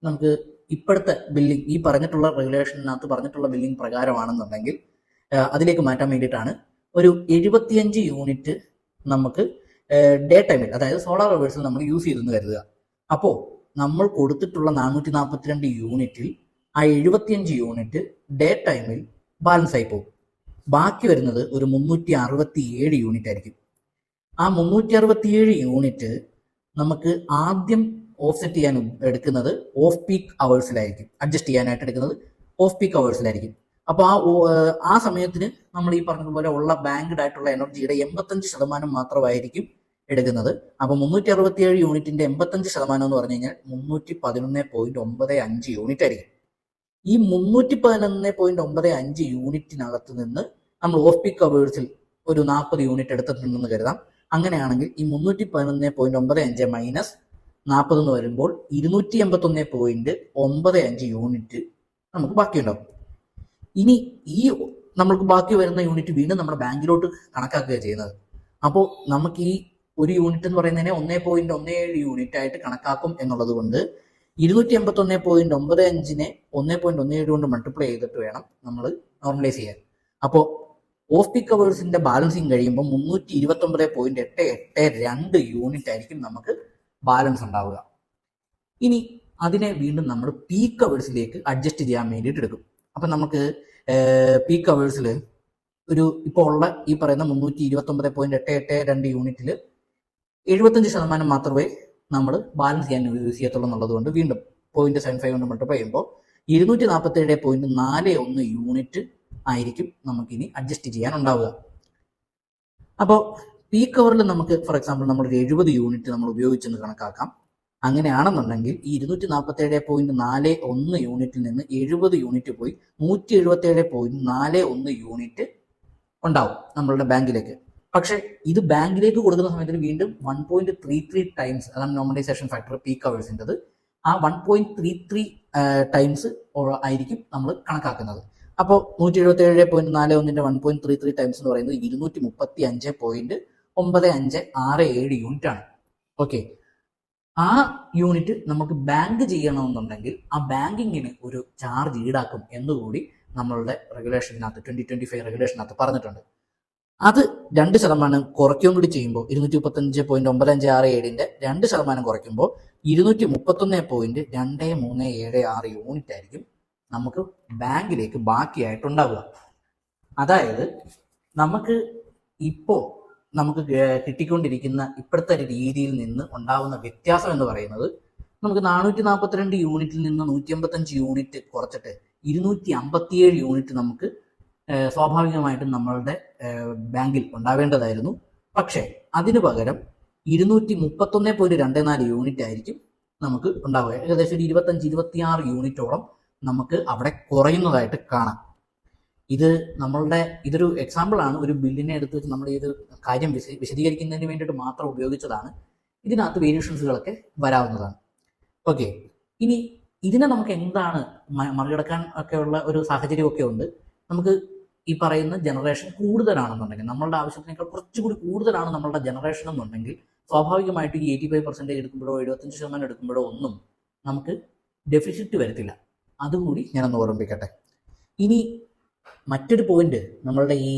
നമുക്ക് ഇപ്പോഴത്തെ ബില്ലിംഗ് ഈ പറഞ്ഞിട്ടുള്ള റെഗുലേഷനകത്ത് പറഞ്ഞിട്ടുള്ള ബില്ലിംഗ് പ്രകാരമാണെന്നുണ്ടെങ്കിൽ അതിലേക്ക് മാറ്റാൻ വേണ്ടിയിട്ടാണ് ഒരു എഴുപത്തിയഞ്ച് യൂണിറ്റ് നമുക്ക് ഡേ ടൈമിൽ അതായത് സോളാർ റിവേഴ്സിൽ നമ്മൾ യൂസ് ചെയ്തെന്ന് കരുതുക. അപ്പോൾ നമ്മൾ കൊടുത്തിട്ടുള്ള നാനൂറ്റി നാൽപ്പത്തിരണ്ട് യൂണിറ്റിൽ ആ എഴുപത്തിയഞ്ച് യൂണിറ്റ് ഡേ ടൈമിൽ ബാലൻസ് ആയി പോകും. ബാക്കി വരുന്നത് ഒരു മുന്നൂറ്റി അറുപത്തി ഏഴ് യൂണിറ്റ് ആയിരിക്കും. ആ മുന്നൂറ്റി അറുപത്തിയേഴ് യൂണിറ്റ് നമുക്ക് ആദ്യം ഓഫ്സെറ്റ് ചെയ്യാൻ എടുക്കുന്നത് ഓഫ് പീക്ക് അവേഴ്സിലായിരിക്കും അഡ്ജസ്റ്റ് ചെയ്യാനായിട്ട് എടുക്കുന്നത് ഓഫ് പീക്ക് അവേഴ്സിലായിരിക്കും അപ്പോൾ ആ ആ സമയത്തിന് നമ്മൾ ഈ പറഞ്ഞതുപോലെ ഉള്ള ബാങ്ക്ഡ് ആയിട്ടുള്ള എനർജിയുടെ എൺപത്തഞ്ച് ശതമാനം മാത്രമായിരിക്കും എടുക്കുന്നത്. അപ്പോൾ മുന്നൂറ്റി അറുപത്തിയേഴ് യൂണിറ്റിന്റെ എൺപത്തഞ്ച് ശതമാനം എന്ന് പറഞ്ഞു കഴിഞ്ഞാൽ മുന്നൂറ്റി പതിനൊന്ന് പോയിന്റ് ഒമ്പത് അഞ്ച് യൂണിറ്റ് ആയിരിക്കും. ഈ മുന്നൂറ്റി പതിനൊന്ന് പോയിന്റ് ഒമ്പത് അഞ്ച് യൂണിറ്റിനകത്ത് നിന്ന് നമ്മൾ ഓഫ് പീക്ക് അവേഴ്സിൽ ഒരു നാൽപ്പത് യൂണിറ്റ് എടുത്തിട്ടുണ്ടെന്ന് കരുതാം അങ്ങനെയാണെങ്കിൽ ഈ മുന്നൂറ്റി പതിനൊന്ന് പോയിന്റ് ഒമ്പത് അഞ്ച് മൈനസ് നാൽപ്പത് എന്ന് വരുമ്പോൾ ഇരുന്നൂറ്റി എൺപത്തി ഒന്ന് പോയിന്റ് ഒമ്പത് അഞ്ച് യൂണിറ്റ് നമുക്ക് ബാക്കിയുണ്ടാവും. ഇനി ഈ നമ്മൾക്ക് ബാക്കി വരുന്ന യൂണിറ്റ് വീണ്ടും നമ്മുടെ ബാങ്കിലോട്ട് കണക്കാക്കുക ചെയ്യുന്നത്. അപ്പോൾ നമുക്ക് ഈ ഒരു യൂണിറ്റ് എന്ന് പറയുന്നതിനെ ഒന്നേ പോയിന്റ് ഒന്നേ ഏഴ് യൂണിറ്റ് ആയിട്ട് കണക്കാക്കും എന്നുള്ളത് കൊണ്ട് ഇരുന്നൂറ്റി എൺപത്തി ഒന്ന് പോയിന്റ് ഒമ്പത് അഞ്ചിനെ ഒന്നേ പോയിന്റ് ഒന്ന് ഏഴ് കൊണ്ട് മൾട്ടിപ്ലൈ ചെയ്തിട്ട് വേണം നമ്മൾ നോർമലൈസ് ചെയ്യാൻ. അപ്പോൾ ഓഫ് പീക്ക് അവേഴ്സിന്റെ ബാലൻസിങ് കഴിയുമ്പോൾ മുന്നൂറ്റി ഇരുപത്തി ഒമ്പത് പോയിന്റ് എട്ട് എട്ട് രണ്ട് യൂണിറ്റ് ആയിരിക്കും നമുക്ക് ബാലൻസ് ഉണ്ടാവുക. ഇനി അതിനെ വീണ്ടും നമ്മൾ പീക്ക് അവേഴ്സിലേക്ക് അഡ്ജസ്റ്റ് ചെയ്യാൻ വേണ്ടിയിട്ട് എടുക്കും. അപ്പൊ നമുക്ക് പീക്ക് അവേഴ്സിൽ ഒരു ഇപ്പോൾ ഉള്ള ഈ പറയുന്ന മുന്നൂറ്റി ഇരുപത്തി ഒമ്പത് പോയിന്റ് എട്ട് എട്ട് രണ്ട് യൂണിറ്റിൽ എഴുപത്തഞ്ച് ശതമാനം മാത്രമേ നമ്മൾ ബാലൻസ് ചെയ്യാൻ യൂസ് ചെയ്യത്തുള്ളൂ എന്നുള്ളത് കൊണ്ട് വീണ്ടും പോയിന്റ് സെവൻ ഫൈവ് കൊണ്ട് മൾട്ടിപ്ലൈ ചെയ്യുമ്പോൾ ഇരുന്നൂറ്റി നാൽപ്പത്തി ഏഴ് പോയിന്റ് നാല് ഒന്ന് യൂണിറ്റ് ആയിരിക്കും നമുക്കിനി അഡ്ജസ്റ്റ് ചെയ്യാൻ ഉണ്ടാവുക അപ്പോൾ പീക്ക് അവറിൽ നമുക്ക് ഫോർ എക്സാമ്പിൾ നമ്മൾ ഒരു എഴുപത് യൂണിറ്റ് നമ്മൾ ഉപയോഗിച്ചെന്ന് കണക്കാക്കാം. അങ്ങനെയാണെന്നുണ്ടെങ്കിൽ ഈ ഇരുന്നൂറ്റി നാൽപ്പത്തി ഏഴ് പോയിന്റ് നാല് ഒന്ന് യൂണിറ്റിൽ നിന്ന് എഴുപത് യൂണിറ്റ് പോയി നൂറ്റി എഴുപത്തി ഏഴ് പോയിന്റ് നാല് ഒന്ന് യൂണിറ്റ് ഉണ്ടാവും നമ്മളുടെ ബാങ്കിലേക്ക്. പക്ഷെ ഇത് ബാങ്കിലേക്ക് കൊടുക്കുന്ന സമയത്തിന് വീണ്ടും one point three three times അതാണ് നോമിനൈസേഷൻ ഫാക്ടർ പീക്ക് അവേഴ്സിന്റെത് ആ one point three three times ആയിരിക്കും നമ്മൾ കണക്കാക്കുന്നത്. അപ്പോൾ നൂറ്റി എഴുപത്തി ഏഴ് പോയിന്റ് നാല് ഒന്നിന്റെ one point three three times എന്ന് പറയുന്നത് ഇരുന്നൂറ്റി മുപ്പത്തി അഞ്ച് പോയിന്റ് ഒമ്പത് അഞ്ച് ആറ് ഏഴ് യൂണിറ്റ് ആണ്. ഓക്കെ ആ യൂണിറ്റ് നമുക്ക് ബാങ്ക് ചെയ്യണമെന്നുണ്ടെങ്കിൽ ആ ബാങ്കിങ്ങിന് ഒരു ചാർജ് ഈടാക്കും എന്നുകൂടി നമ്മളുടെ റെഗുലേഷനകത്ത് ട്വന്റി ട്വന്റി ഫൈവ് റെഗുലേഷനകത്ത് പറഞ്ഞിട്ടുണ്ട്. അത് രണ്ട് ശതമാനം കുറയ്ക്കുകയും കൂടി ചെയ്യുമ്പോൾ ഇരുന്നൂറ്റി മുപ്പത്തഞ്ച് പോയിന്റ് ഒമ്പത് അഞ്ച് ആറ് ഏഴിന്റെ രണ്ട് ശതമാനം കുറയ്ക്കുമ്പോൾ ഇരുന്നൂറ്റി മുപ്പത്തൊന്ന് പോയിന്റ് രണ്ട് മൂന്ന് ഏഴ് ആറ് യൂണിറ്റ് ആയിരിക്കും നമുക്ക് ബാങ്കിലേക്ക് ബാക്കിയായിട്ടുണ്ടാവുക. അതായത് നമുക്ക് ഇപ്പോൾ നമുക്ക് കിട്ടിക്കൊണ്ടിരിക്കുന്ന ഇപ്പോഴത്തെ ഒരു രീതിയിൽ നിന്ന് ഉണ്ടാവുന്ന വ്യത്യാസം എന്ന് പറയുന്നത് നമുക്ക് നാനൂറ്റി നാൽപ്പത്തിരണ്ട് യൂണിറ്റിൽ നിന്ന് നൂറ്റി അമ്പത്തഞ്ച് യൂണിറ്റ് കുറച്ചിട്ട് ഇരുന്നൂറ്റി അമ്പത്തിയേഴ് യൂണിറ്റ് നമുക്ക് സ്വാഭാവികമായിട്ടും നമ്മളുടെ ബാങ്കിൽ ഉണ്ടാവേണ്ടതായിരുന്നു. പക്ഷേ അതിനു പകരം ഇരുന്നൂറ്റി മുപ്പത്തൊന്ന് പോയിന്റ് രണ്ട് നാല് യൂണിറ്റ് ആയിരിക്കും നമുക്ക് ഉണ്ടാവുക. ഏകദേശം ഒരു ഇരുപത്തഞ്ച് ഇരുപത്തിയാറ് യൂണിറ്റോളം നമുക്ക് അവിടെ കുറയുന്നതായിട്ട് കാണാം. ഇത് നമ്മളുടെ ഇതൊരു എക്സാമ്പിൾ ആണ്. ഒരു ബില്ലിനെ എടുത്ത് വെച്ച് നമ്മൾ ഇത് കാര്യം വിശ വിശദീകരിക്കുന്നതിന് വേണ്ടിയിട്ട് മാത്രം ഉപയോഗിച്ചതാണ്. ഇതിനകത്ത് വേരിയേഷൻസുകളൊക്കെ വരാവുന്നതാണ്. ഓക്കെ ഇനി ഇതിനെ നമുക്ക് എന്താണ് മറികടക്കാൻ ഒക്കെ ഉള്ള ഒരു സാഹചര്യമൊക്കെ ഉണ്ട്. നമുക്ക് ഈ പറയുന്ന ജനറേഷൻ കൂടുതലാണെന്നുണ്ടെങ്കിൽ നമ്മളുടെ ആവശ്യത്തിനേക്കാൾ കുറച്ചുകൂടി കൂടുതലാണ് നമ്മളുടെ ജനറേഷൻ എന്നുണ്ടെങ്കിൽ സ്വാഭാവികമായിട്ട് ഈ എയ്റ്റി ഫൈവ് പെർസെന്റേജ് എടുക്കുമ്പോഴോ എഴുപത്തഞ്ച് ശതമാനം എടുക്കുമ്പോഴോ ഒന്നും നമുക്ക് ഡെഫിസിറ്റ് വരത്തില്ല. അതുകൂടി ഞാനൊന്ന് ഓർമ്മിപ്പിക്കട്ടെ. ഇനി മറ്റൊരു പോയിന്റ് നമ്മളുടെ ഈ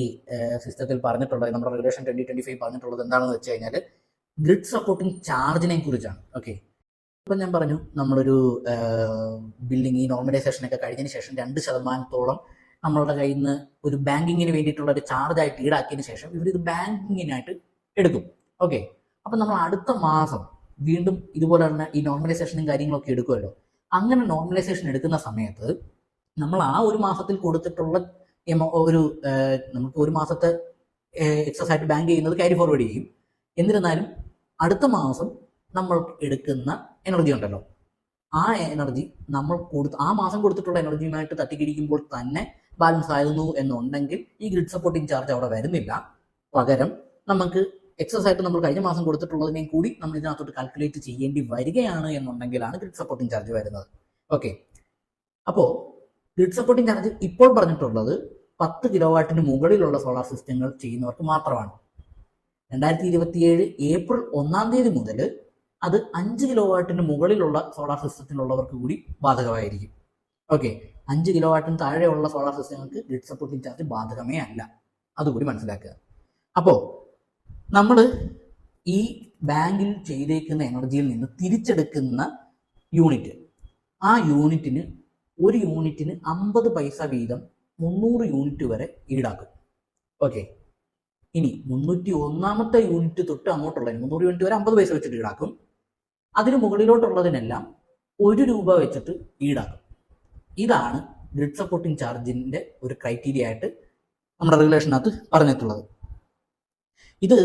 സിസ്റ്റത്തിൽ പറഞ്ഞിട്ടുള്ളത് നമ്മുടെ റെഗുലേഷൻ ട്വന്റി ട്വന്റി ഫൈവ് പറഞ്ഞിട്ടുള്ളത് എന്താണെന്ന് വെച്ച് കഴിഞ്ഞാൽ ഗ്രിഡ് സപ്പോർട്ടിംഗ് ചാർജിനെ കുറിച്ചാണ്. ഓക്കെ ഇപ്പം ഞാൻ പറഞ്ഞു നമ്മളൊരു ബിൽഡിംഗ് ഈ നോർമലൈസേഷൻ ഒക്കെ കഴിഞ്ഞതിന് ശേഷം രണ്ട് ശതമാനത്തോളം നമ്മളുടെ കയ്യിൽ നിന്ന് ഒരു ബാങ്കിങ്ങിന് വേണ്ടിയിട്ടുള്ള ഒരു ചാർജായിട്ട് ഈടാക്കിയതിന് ശേഷം ഇവർ ഇത് ബാങ്കിങ്ങിനായിട്ട് എടുക്കും. ഓക്കെ അപ്പം നമ്മൾ അടുത്ത മാസം വീണ്ടും ഇതുപോലെ തന്നെ ഈ നോർമലൈസേഷനും കാര്യങ്ങളൊക്കെ എടുക്കുമല്ലോ. അങ്ങനെ നോർമലൈസേഷൻ എടുക്കുന്ന സമയത്ത് നമ്മൾ ആ ഒരു മാസത്തിൽ കൊടുത്തിട്ടുള്ള ഒരു നമുക്ക് ഒരു മാസത്തെ എക്സസ് ആയിട്ട് ബാങ്ക് ചെയ്യുന്നത് ക്യാരി ഫോർവേഡ് ചെയ്യും. എന്നിരുന്നാലും അടുത്ത മാസം നമ്മൾ എടുക്കുന്ന എനർജി ഉണ്ടല്ലോ. ആ എനർജി നമ്മൾ കൊടുത്ത് ആ മാസം കൊടുത്തിട്ടുള്ള എനർജിയുമായിട്ട് തട്ടിക്കിടിക്കുമ്പോൾ തന്നെ ബാലൻസ് ആയിരുന്നു എന്നുണ്ടെങ്കിൽ ഈ ഗ്രിഡ് സപ്പോർട്ടിംഗ് ചാർജ് അവിടെ വരുന്നില്ല. പകരം നമുക്ക് എക്സസ് ആയിട്ട് നമ്മൾ കഴിഞ്ഞ മാസം കൊടുത്തിട്ടുള്ളതിനെയും കൂടി നമ്മൾ ഇതിനകത്തോട്ട് കാൽക്കുലേറ്റ് ചെയ്യേണ്ടി വരികയാണ് എന്നുണ്ടെങ്കിലാണ് ഗ്രിഡ് സപ്പോർട്ടിംഗ് ചാർജ് വരുന്നത്. ഓക്കെ അപ്പോൾ ഗ്രിഡ് സപ്പോർട്ടിംഗ് ചാർജ് ഇപ്പോൾ പറഞ്ഞിട്ടുള്ളത് പത്ത് കിലോ വാട്ടിന് മുകളിലുള്ള സോളാർ സിസ്റ്റങ്ങൾ ചെയ്യുന്നവർക്ക് മാത്രമാണ്. രണ്ടായിരത്തി ഇരുപത്തിയേഴ് ഏപ്രിൽ ഒന്നാം തീയതി മുതൽ അത് അഞ്ച് കിലോ വാട്ടിന് മുകളിലുള്ള സോളാർ സിസ്റ്റത്തിലുള്ളവർക്ക് കൂടി ബാധകമായിരിക്കും. ഓക്കെ അഞ്ച് കിലോ വാട്ടിന് താഴെയുള്ള സോളാർ സിസ്റ്റങ്ങൾക്ക് ഗ്രിഡ് സപ്പോർട്ടിംഗ് ചാർജ് ബാധകമേ അല്ല. അതുകൂടി മനസ്സിലാക്കുക. അപ്പോൾ നമ്മൾ ഈ ബാങ്കിൽ ചെയ്തേക്കുന്ന എനർജിയിൽ നിന്ന് തിരിച്ചെടുക്കുന്ന യൂണിറ്റ്. ആ യൂണിറ്റിന് ഒരു യൂണിറ്റിന് അമ്പത് പൈസ വീതം മുന്നൂറ് യൂണിറ്റ് വരെ ഈടാക്കും. ഓക്കെ. ഇനി മുന്നൂറ്റി ഒന്നാമത്തെ യൂണിറ്റ് തൊട്ട് അങ്ങോട്ടുള്ള മുന്നൂറ് യൂണിറ്റ് വരെ അമ്പത് പൈസ വെച്ചിട്ട് ഈടാക്കും. അതിന് മുകളിലോട്ടുള്ളതിനെല്ലാം ഒരു രൂപ വെച്ചിട്ട് ഈടാക്കും. ഇതാണ് ഗ്രിഡ് സപ്പോർട്ടിംഗ് ചാർജിന്റെ ഒരു ക്രൈറ്റീരിയ ആയിട്ട് നമ്മുടെ റെഗുലേഷനകത്ത് പറഞ്ഞിട്ടുള്ളത്. ഇത്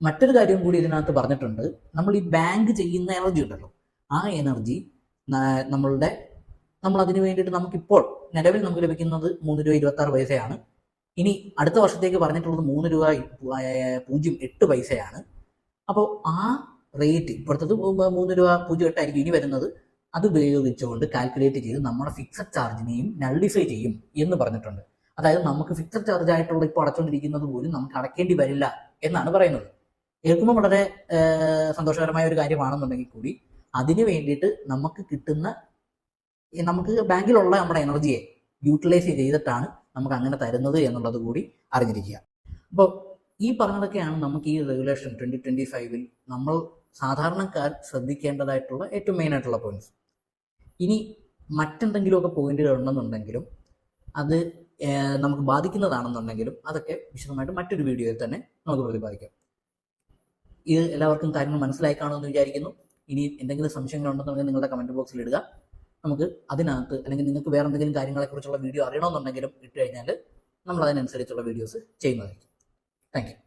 മറ്റൊരു കാര്യം കൂടി ഇതിനകത്ത് പറഞ്ഞിട്ടുണ്ട്. നമ്മൾ ഈ ബാങ്ക് ചെയ്യുന്ന എനർജി ഉണ്ടല്ലോ. ആ എനർജി നമ്മളുടെ നമ്മൾ അതിന് വേണ്ടിയിട്ട് നമുക്കിപ്പോൾ നിലവിൽ നമുക്ക് ലഭിക്കുന്നത് മൂന്ന് രൂപ ഇരുപത്തി ആറ് പൈസയാണ്. ഇനി അടുത്ത വർഷത്തേക്ക് പറഞ്ഞിട്ടുള്ളത് മൂന്ന് രൂപ പൂജ്യം എട്ട് പൈസയാണ്. അപ്പോൾ ആ റേറ്റ് ഇപ്പോഴത്തത് മൂന്ന് രൂപ പൂജ്യം എട്ടായിരിക്കും ഇനി വരുന്നത്. അത് ഉപയോഗിച്ചുകൊണ്ട് കാൽക്കുലേറ്റ് ചെയ്ത് നമ്മുടെ ഫിക്സഡ് ചാർജിനെയും നള്ളിഫൈ ചെയ്യും എന്ന് പറഞ്ഞിട്ടുണ്ട്. അതായത് നമുക്ക് ഫിക്സഡ് ചാർജ് ആയിട്ടുള്ള ഇപ്പോൾ അടച്ചുകൊണ്ടിരിക്കുന്നത് പോലും നമുക്ക് അടക്കേണ്ടി വരില്ല എന്നാണ് പറയുന്നത്. കേൾക്കുമ്പോൾ വളരെ സന്തോഷകരമായ ഒരു കാര്യമാണെന്നുണ്ടെങ്കിൽ കൂടി അതിന് വേണ്ടിയിട്ട് നമുക്ക് കിട്ടുന്ന നമുക്ക് ബാങ്കിലുള്ള നമ്മുടെ എനർജിയെ യൂട്ടിലൈസ് ചെയ്തിട്ടാണ് നമുക്ക് അങ്ങനെ തരുന്നത് എന്നുള്ളത് കൂടി അറിഞ്ഞിരിക്കുക. അപ്പോൾ ഈ പറഞ്ഞതൊക്കെയാണ് നമുക്ക് ഈ റെഗുലേഷൻ ട്വന്റി ട്വന്റി ഫൈവിൽ നമ്മൾ സാധാരണക്കാർ ശ്രദ്ധിക്കേണ്ടതായിട്ടുള്ള ഏറ്റവും മെയിൻ ആയിട്ടുള്ള പോയിന്റ്സ് ഇനി മറ്റെന്തെങ്കിലുമൊക്കെ പോയിന്റുകൾ ഉണ്ടെന്നുണ്ടെങ്കിലും അത് നമുക്ക് ബാധിക്കുന്നതാണെന്നുണ്ടെങ്കിലും അതൊക്കെ വിശദമായിട്ട് മറ്റൊരു വീഡിയോയിൽ തന്നെ നമുക്ക് പ്രതിപാദിക്കാം. ഇത് എല്ലാവർക്കും കാര്യങ്ങൾ മനസ്സിലായി കാണുമെന്ന് വിചാരിക്കുന്നു. ഇനി എന്തെങ്കിലും സംശയങ്ങൾ ഉണ്ടെന്നുണ്ടെങ്കിൽ നിങ്ങളുടെ കമന്റ് ബോക്സിൽ ഇടുക. നമുക്ക് അതിനകത്ത് അല്ലെങ്കിൽ നിങ്ങൾക്ക് വേറെ എന്തെങ്കിലും കാര്യങ്ങളെക്കുറിച്ചുള്ള വീഡിയോ അറിയണമെന്നുണ്ടെങ്കിലും ഇട്ട് കഴിഞ്ഞാൽ നമ്മൾ അതിനനുസരിച്ചുള്ള വീഡിയോസ് ചെയ്യുന്നതായിരിക്കും. താങ്ക്